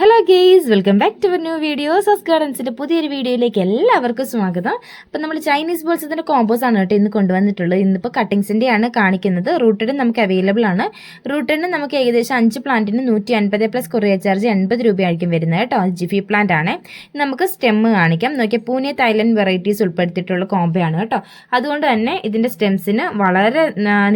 Hello guys welcome back to new video സസ് ഗാർഡൻസിന്റെ പുതിയൊരു വീഡിയോയിലേക്ക് എല്ലാവർക്കും സ്വാഗതം. അപ്പം നമ്മൾ ചൈനീസ് ബോൾസിന്റെ കോമ്പോസ് ആണ് കേട്ടോ ഇന്ന് കൊണ്ടുവന്നിട്ടുള്ളത്. ഇന്നിപ്പോൾ കട്ടിങ്സിന്റെ ആണ് കാണിക്കുന്നത്. റൂട്ടഡ് നമുക്ക് അവൈലബിൾ ആണ്. റൂട്ടഡിന് നമുക്ക് ഏകദേശം അഞ്ച് പ്ലാന്റിന് നൂറ്റി അൻപത് പ്ലസ് കൊറിയർ ചാർജ് എൺപത് രൂപയായിരിക്കും വരുന്നത് കേട്ടോ. ജിഫി പ്ലാന്റ് ആണ്. നമുക്ക് സ്റ്റെം കാണിക്കാം. നോക്കിയാൽ പൂനെ തായ്ലൻഡ് വെറൈറ്റീസ് ഉൾപ്പെടുത്തിയിട്ടുള്ള കോമ്പോ ആണ് കേട്ടോ. അതുകൊണ്ട് തന്നെ ഇതിന്റെ സ്റ്റെംസിന് വളരെ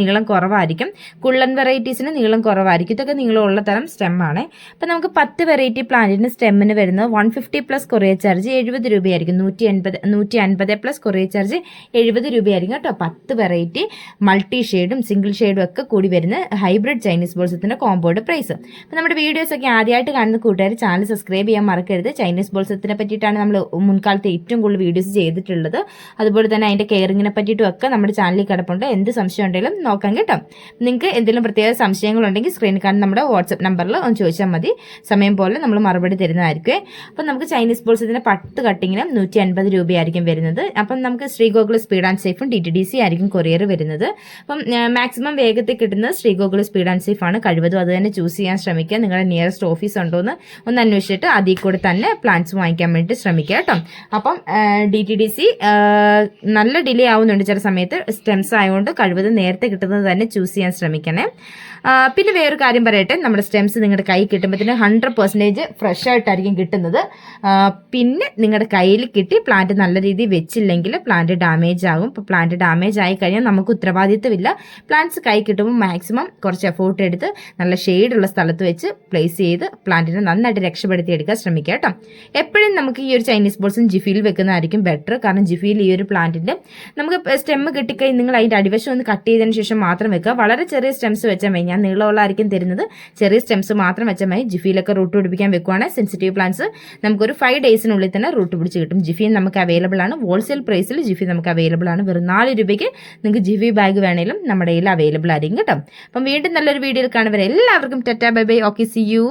നീളം കുറവായിരിക്കും. കുള്ളൻ വെറൈറ്റീസിന് നീളം കുറവായിരിക്കും. ഇതൊക്കെ നീളമുള്ള തരം സ്റ്റെം ആണ്. അപ്പം നമുക്ക് പത്ത് വെറൈറ്റി പ്ലാന്റിന് സ്റ്റെമ്മിന് വരുന്നത് one fifty plus courier charge എഴുപത് രൂപയായിരിക്കും. നൂറ്റി എൺപത് നൂറ്റി അൻപത് പ്ലസ് കൊറിയർ ചാർജ് എഴുപത് രൂപയായിരിക്കും കേട്ടോ. പത്ത് വെറൈറ്റി മൾട്ടി ഷെയ്ഡും സിംഗിൾ ഷെയ്ഡും ഒക്കെ കൂടി വരുന്ന ഹൈബ്രിഡ് ചൈനീസ് ബോൾസത്തിന്റെ കോമ്പോയുടെ പ്രൈസ് അപ്പോൾ നമ്മുടെ വീഡിയോസ് ഒക്കെ ആദ്യമായിട്ട് കാണുന്ന കൂട്ടുകാർ ചാനൽ സബ്സ്ക്രൈബ് ചെയ്യാൻ മറക്കരുത്. ചൈനീസ് ബോൾസത്തിനെ പറ്റിയിട്ടാണ് നമ്മൾ മുൻകാലത്ത് ഏറ്റവും കൂടുതൽ വീഡിയോസ് ചെയ്തിട്ടുള്ളത്. അതുപോലെ തന്നെ അതിന്റെ കെയറിങ്ങിനെ പറ്റിയിട്ടും ഒക്കെ നമ്മുടെ ചാനലിൽ കിടപ്പുണ്ട്. എന്ത് സംശയം ഉണ്ടെങ്കിലും നോക്കാം കേട്ടോ. നിങ്ങൾക്ക് എന്തെങ്കിലും പ്രത്യേക സംശയങ്ങളുണ്ടെങ്കിൽ സ്ക്രീനിൽ കാണുന്ന നമ്മുടെ വാട്സപ്പ് നമ്പറിൽ ഒന്ന് ചോദിച്ചാൽ മതി. സമയം പോലെ നമ്മൾ മറുപടി തരുന്നതായിരിക്കും. അപ്പം നമുക്ക് ചൈനീസ് ബോൾസത്തിന്റെ പത്ത് കട്ടിങ്ങിനും നൂറ്റി അൻപത് രൂപയായിരിക്കും വരുന്നത്. അപ്പം നമുക്ക് ശ്രീഗോകുൽ സ്പീഡ് ആൻഡ് സേഫും ടി ടി ഡി സി ആയിരിക്കും കൊറിയർ വരുന്നത്. അപ്പം മാക്സിമം വേഗത്തിൽ കിട്ടുന്നത് ശ്രീഗോകുൽ സ്പീഡ് ആൻഡ് സേഫ് ആണ്. കഴിവതും അത് തന്നെ ചൂസ് ചെയ്യാൻ ശ്രമിക്കുക. നിങ്ങളുടെ നിയറസ്റ്റ് ഓഫീസ് ഉണ്ടോ എന്ന് ഒന്ന് അന്വേഷിച്ചിട്ട് അതിൽ കൂടെ തന്നെ പ്ലാൻസ് വാങ്ങിക്കാൻ വേണ്ടി ശ്രമിക്കുക കേട്ടോ. അപ്പം ഡി ടി ഡി സി നല്ല ഡിലേ ആവുന്നുണ്ട് ചില സമയത്ത്. സ്റ്റെംസ് ആയതുകൊണ്ട് കഴിവതും നേരത്തെ കിട്ടുന്നത് തന്നെ ചൂസ് ചെയ്യാൻ ശ്രമിക്കണേ. പിന്നെ വേറൊരു കാര്യം പറയട്ടെ. നമ്മുടെ സ്റ്റെംസ് നിങ്ങളുടെ കൈ കിട്ടുമ്പോഴത്തേന് ഹൺഡ്രഡ് പെർസെന്റേജ് ഫ്രഷ് ആയിട്ടായിരിക്കും കിട്ടുന്നത്. പിന്നെ നിങ്ങളുടെ കയ്യിൽ കിട്ടി പ്ലാന്റ് നല്ല രീതിയിൽ വെച്ചില്ലെങ്കിൽ പ്ലാന്റ് ഡാമേജ് ആകും ഇപ്പോൾ പ്ലാന്റ് ഡാമേജ് ആയി കഴിഞ്ഞാൽ നമുക്ക് ഉത്തരവാദിത്വമില്ല. പ്ലാന്റ്സ് കൈ കിട്ടുമ്പോൾ മാക്സിമം കുറച്ച് എഫോർട്ട് എടുത്ത് നല്ല ഷെയ്ഡുള്ള സ്ഥലത്ത് വെച്ച് പ്ലേസ് ചെയ്ത് പ്ലാന്റിനെ നന്നായിട്ട് രക്ഷപ്പെടുത്തി എടുക്കാൻ ശ്രമിക്കുക കേട്ടോ. എപ്പോഴും നമുക്ക് ഈ ഒരു ചൈനീസ് ബോൾസും ജിഫിയിൽ വെക്കുന്നതായിരിക്കും ബെറ്റർ കാരണം ജിഫിയിൽ ഈ ഒരു പ്ലാന്റിന്റെ നമുക്ക് സ്റ്റെമ്മ് കിട്ടിക്കഴിഞ്ഞ് നിങ്ങൾ അതിന്റെ അടിവശം ഒന്ന് കട്ട് ചെയ്തതിന് ശേഷം മാത്രം വെക്കുക. വളരെ ചെറിയ സ്റ്റെംസ് വെച്ചാൽ മതി. ഞാൻ നീളമുള്ളതായിരിക്കും തരുന്നത്. ചെറിയ സ്റ്റെംസ് മാത്രം വെച്ചാൽ മതി. ജിഫിയിലൊക്കെ റൂട്ട് പിടിപ്പിക്കാൻ വെക്കുവാണെങ്കിൽ സെൻസിറ്റീവ് പ്ലാന്റ്സ് നമുക്കൊരു ഫൈവ് ഡേയ്സിനുള്ളിൽ തന്നെ റൂട്ട് പിടിച്ച് കിട്ടും. ജിഫി നമുക്ക് അവൈലബിൾ ആണ്. ഹോൾസെയിൽ പ്രൈസിൽ ജിഫി നമുക്ക് അവൈലബിൾ ആണ്. വെറും നാല് രൂപയ്ക്ക് നിങ്ങൾക്ക് ജിഫി ബാഗ് വേണേലും നമ്മുടെ കയ്യിൽ അവൈലബിൾ ആയിരിക്കും കേട്ടോ. അപ്പം വീണ്ടും നല്ലൊരു വീഡിയോയിൽ കാണുവരെ എല്ലാവർക്കും ടെറ്റാ bye bye. Okay see you